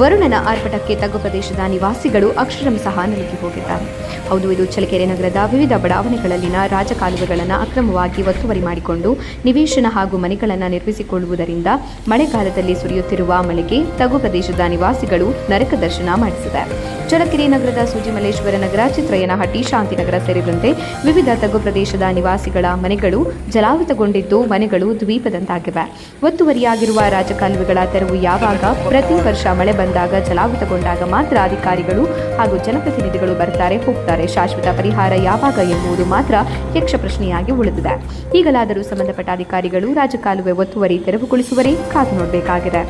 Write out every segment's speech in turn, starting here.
ವರುಣನ ಆರ್ಭಟಕ್ಕೆ ತಗ್ಗು ಪ್ರದೇಶದ ನಿವಾಸಿಗಳು ಅಕ್ಷರಶಃ ನಲುಗಿ ಹೋಗಿದ್ದಾರೆ. ಹೌದು, ಇದು ಚಳ್ಳಕೆರೆ ನಗರದ ವಿವಿಧ ಬಡಾವಣೆಗಳಲ್ಲಿನ ರಾಜಕಾಲುವೆಗಳನ್ನು ಅಕ್ರಮವಾಗಿ ಒತ್ತುವರಿ ಮಾಡಿಕೊಂಡು ನಿವೇಶನ ಹಾಗೂ ಮನೆಗಳನ್ನು ನಿರ್ಮಿಸಿಕೊಳ್ಳುವುದರಿಂದ ಮಳೆಗಾಲದಲ್ಲಿ ಸುರಿಯುತ್ತಿರುವ ಮಳೆಗೆ ತಗ್ಗು ಪ್ರದೇಶದ ನಿವಾಸಿಗಳು ನರಕ ದರ್ಶನ ಮಾಡಿಸಿದೆ ಚಳ್ಳಕೆರೆ ನಗರದ ಸೂಜಿಮಲ್ಲೇಶ್ವರ ನಗರ, ಚಿತ್ರಯನಹಟ್ಟಿ, ಶಾಂತಿನಗರ ಸೇರಿದಂತೆ ವಿವಿಧ ತಗ್ಗು ಪ್ರದೇಶದ ನಿವಾಸಿಗಳ ಮನೆಗಳು ಜಲಾವೃತಗೊಂಡಿದ್ದು ಮನೆಗಳು ದ್ವೀಪದಂತಾಗಿವೆ. ಒತ್ತುವರಿಯಾಗಿರುವ ರಾಜಕಾಲುವೆಗಳ ತೆರವು ಯಾವಾಗ ಪ್ರತಿ ವರ್ಷ ಮಳೆ ಬಂದಾಗ, ಜಲಾವೃತಗೊಂಡಾಗ ಮಾತ್ರ ಅಧಿಕಾರಿಗಳು ಹಾಗೂ ಜನಪ್ರತಿನಿಧಿಗಳು ಬರ್ತಾರೆ, ಹೋಗ್ತಾರೆ. ಶಾಶ್ವತ ಪರಿಹಾರ ಯಾವಾಗ ಎಂಬುದು ಮಾತ್ರ ಯಕ್ಷ ಪ್ರಶ್ನೆಯಾಗಿ ಉಳಿದಿದೆ. ಈಗಲಾದರೂ ಸಂಬಂಧಪಟ್ಟ ಅಧಿಕಾರಿಗಳು ರಾಜಕಾಲುವೆ ಒತ್ತುವರಿ ತೆರವುಗೊಳಿಸುವರೇ ಕಾದು ನೋಡಬೇಕಾಗಿದೆ.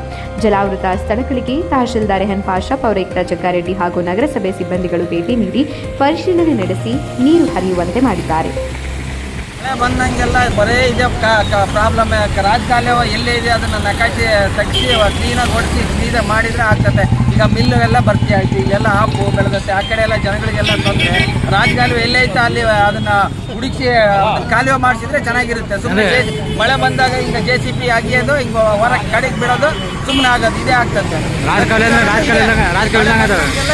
ಜಲಾವೃತ ಸ್ಥಳಗಳಿಗೆ ತಹಶೀಲ್ದಾರ್ ಎನ್ ಪಾಷಾ ಪೌರಾಯುಕ್ತ ಜಗ್ಗಾರೆಡ್ಡಿ ಹಾಗೂ ನಗರಸಭೆ ಸಿಬ್ಬಂದಿಗಳು ಭೇಟಿ ನೀಡಿ ಪರಿಶೀಲನೆ ನಡೆಸಿ ನೀರು ಹರಿಯುವಂತೆ ಮಾಡಿದ್ದಾರೆ. ಬಂದಂಗೆಲ್ಲ ಬರೇ ಇದೆ ಪ್ರಾಬ್ಲಮ್ ರಾಜಕಾಲೇವ ಎಲ್ಲೇ ಇದೆ, ಅದನ್ನ ನಕಾಶೆ ತೆಗಿಸಿ ಕ್ಲೀನಾಗಿ ಹೊಡಿಸಿ ಕ್ಲೀನಾಗಿ ಮಾಡಿದ್ರೆ ಆಗ್ತದೆ. ಈಗ ಮಿಲ್ಲು ಎಲ್ಲ ಬರ್ತಿ ಆಯ್ತು ಇಲ್ಲೆಲ್ಲ ಹಾಪು ಬೆಳೆದತ್ತೆ ಆ ಕಡೆ ಎಲ್ಲ ಜನಗಳಿಗೆಲ್ಲ ತೊಂದರೆ. ರಾಜಕಾಲುವೆ ಎಲ್ಲೇ ಐತೆ ಅಲ್ಲಿ ಅದನ್ನ ಹುಡುಕಿ ಕಾಲುವೆ ಮಾಡಿಸಿದ್ರೆ ಚೆನ್ನಾಗಿರುತ್ತೆ. ಸುಮ್ಮನೆ ಮಳೆ ಬಂದಾಗ ಈಗ ಜೆ ಸಿ ಪಿ ಆಗಿಯೋದು ಹಿಂಗ ಹೊರ ಕಡೆಗೆ ಬಿಡೋದು ಸುಮ್ಮನೆ ಆಗೋದು ಇದೇ ಆಗ್ತದೆ.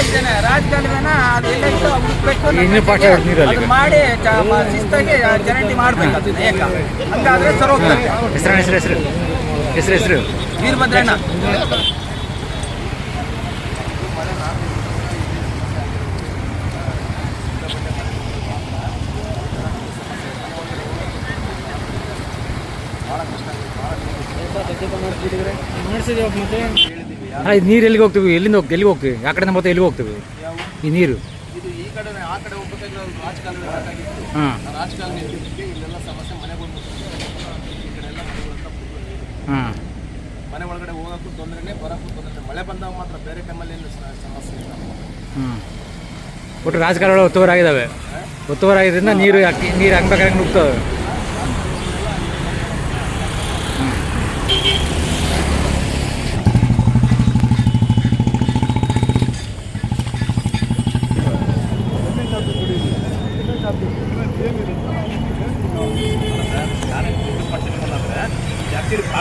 ಇದೇನೆ. ರಾಜಕಾಲುವೆನ ಅದು ಹುಡುಕ್ಬೇಕು ಮಾಡಿ ಶಿಸ್ತಾಗಿ ಚರಂಡಿ ಮಾಡ್ಬೇಕು ಅದನ್ನ ಏಕ. ಹಂಗಾದ್ರೆ ಸರ್ ಹೆಸರು ಹೆಸರು. ಹೆಸರು ಹೆಸರು. ವೀರಭದ್ರಣ್ಣ. ಅಲ್ಲ ಇದು ನೀರು ಎಲ್ಲಿಗೆ ಹೋಗ್ತೀವಿ? ಎಲ್ಲಿಂದ ಹೋಗ್ತೀವಿ ಎಲ್ಲಿಗೆ ಹೋಗ್ತೀವಿ? ಆ ಕಡೆ ಮತ್ತೆ ಎಲ್ಲಿಗೆ ಹೋಗ್ತೀವಿ? ಈ ನೀರು. ಹಾಂ. ಹಾಂ. ಮನೆ ಒಳಗಡೆ ಹೋಗೋಕ್ಕೂ ತೊಂದರೆನೇ ಬರೋಕ್ಕೂ ತೊಂದರೆ ಮಳೆ ಬಂದಾಗ ಮಾತ್ರ ಬೇರೆ ಟೈಮಲ್ಲಿ ಏನು ಸಮಸ್ಯೆ ಇಲ್ಲ. ಹಾಂ. ಒಟ್ಟು ರಾಜಕಾರಣ ಒತ್ತುವರಿ ಆಗಿದಾವೆ ಒತ್ತುವರ ಆಗಿದ್ರಿಂದ ನೀರು ನೀರು ಹಂಗೆ ಬೇಕಾದ್ರೆ ನುಗ್ತವೆ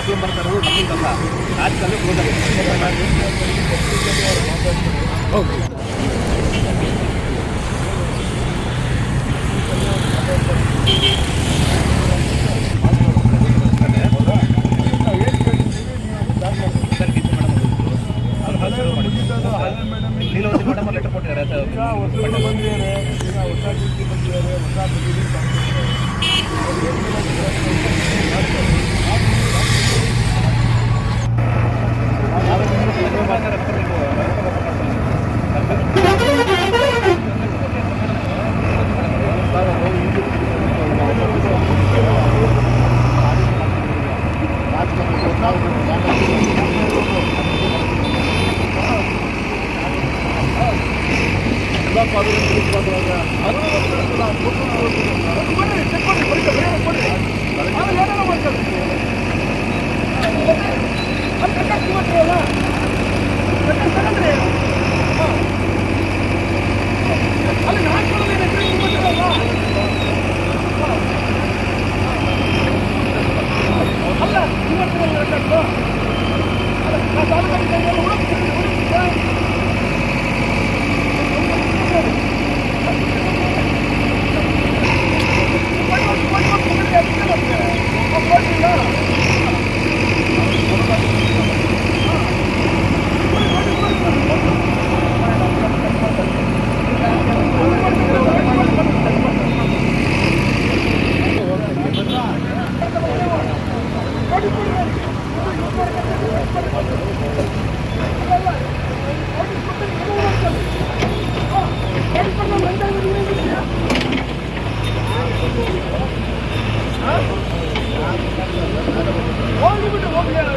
ಪ್ರಾಬ್ಲಮ್ ಬರ್ತಾ ಇರೋದು ನಮಗಿಂದಲ್ಲ ರಾಜ್ಯದಲ್ಲೂ ಗ್ಲೋಬಲ್ ಹೊಸ ಬಂದಿದ್ದಾರೆ ಕೊಟ್ಟಿದ್ದಾರೆ ಬಂದಿದ್ದಾರೆ ಹೊಸ ಬಂದಿದ್ದಾರೆ அதான் பதினஞ்சு பார்க்குறாங்க அறுபது ಕಿಲೋಮೀಟರ್ ಹೋಗ್ಲಿಲ್ಲ